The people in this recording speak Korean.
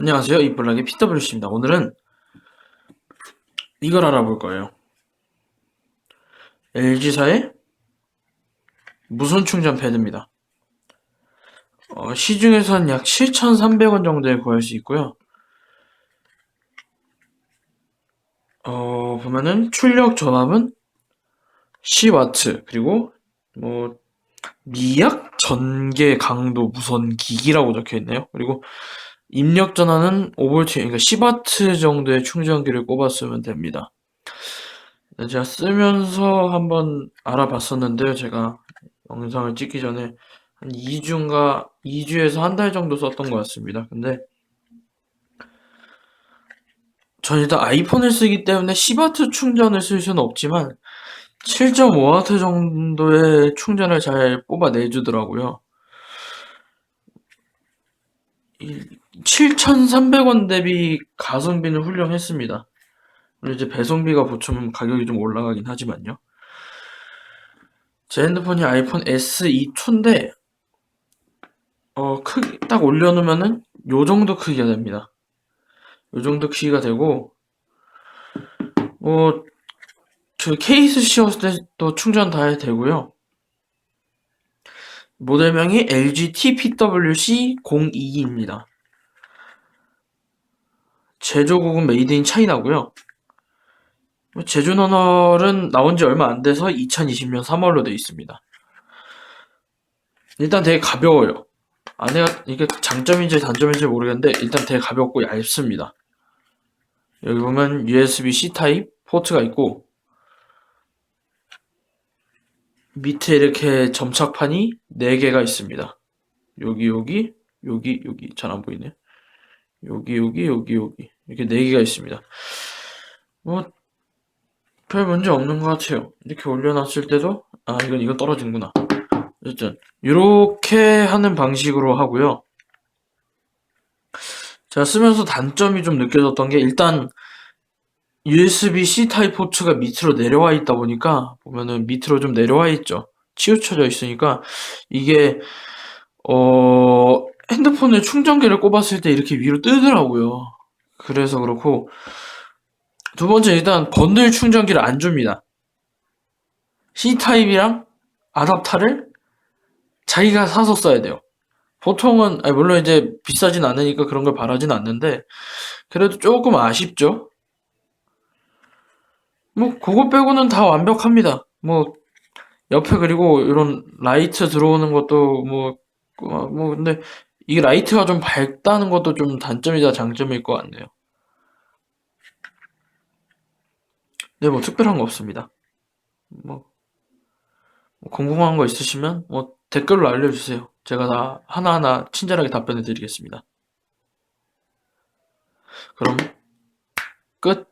안녕하세요. 이블락의 PWC입니다. 오늘은 이걸 알아볼 거예요. LG사의 무선 충전 패드입니다. 어, 시중에선 약 7,300원 정도에 구할 수 있고요. 어, 보면은 출력 전압은 10W 그리고 뭐 미약 전개 강도 무선 기기라고 적혀 있네요. 그리고 입력 전압은 5V, 그러니까 10W 정도의 충전기를 꼽았으면 됩니다. 네, 제가 쓰면서 한번 알아봤었는데요. 제가 영상을 찍기 전에 한 2주인가 2주에서 한 달 정도 썼던 것 같습니다. 근데 전 일단 아이폰을 쓰기 때문에 10W 충전을 쓸 수는 없지만 7.5W 정도의 충전을 잘 뽑아내주더라고요. 7,300원 대비 가성비는 훌륭했습니다. 물론 이제 배송비가 붙으면 가격이 좀 올라가긴 하지만요. 제 핸드폰이 아이폰 SE2인데 어, 크기 딱 올려놓으면은 요 정도 크기가 됩니다. 요 정도 크기가 되고 어, 그 케이스 씌웠을 때도 충전 다 되고요. 모델명이 LG TPWC02입니다. 제조국은 메이드 인 차이나고요. 제조 너널은 나온 지 얼마 안 돼서 2020년 3월로 되어 있습니다. 일단 되게 가벼워요. 안에가 이게 장점인지 단점인지 모르겠는데 일단 되게 가볍고 얇습니다. 여기 보면 USB-C 타입 포트가 있고 밑에 이렇게 점착판이 4개가 있습니다. 여기 여기 여기 여기 잘 안 보이네. 여기 여기 여기 여기 이렇게 4개가 있습니다. 뭐 별 문제 없는 것 같아요. 이렇게 올려놨을 때도 아 이건 이건 떨어지는구나. 어쨌든 이렇게 하는 방식으로 하고요. 제가 쓰면서 단점이 좀 느껴졌던 게 일단 USB-C 타입 포트가 밑으로 내려와 있다 보니까 보면은 밑으로 좀 내려와 있죠. 치우쳐져 있으니까 이게 어 핸드폰에 충전기를 꼽았을 때 이렇게 위로 뜨더라고요. 그래서 그렇고 두 번째 일단 번들 충전기를 안 줍니다. C타입이랑 아답터를 자기가 사서 써야 돼요. 보통은 물론 이제 비싸진 않으니까 그런 걸 바라진 않는데 그래도 조금 아쉽죠. 뭐 그거 빼고는 다 완벽합니다. 뭐 옆에 그리고 이런 라이트 들어오는 것도 뭐 뭐, 뭐 근데 이 라이트가 좀 밝다는 것도 좀 단점이자 장점일 것 같네요. 네, 뭐 특별한 거 없습니다. 뭐, 뭐 궁금한 거 있으시면 뭐 댓글로 알려주세요. 제가 다 하나하나 친절하게 답변해 드리겠습니다. 그럼 끝.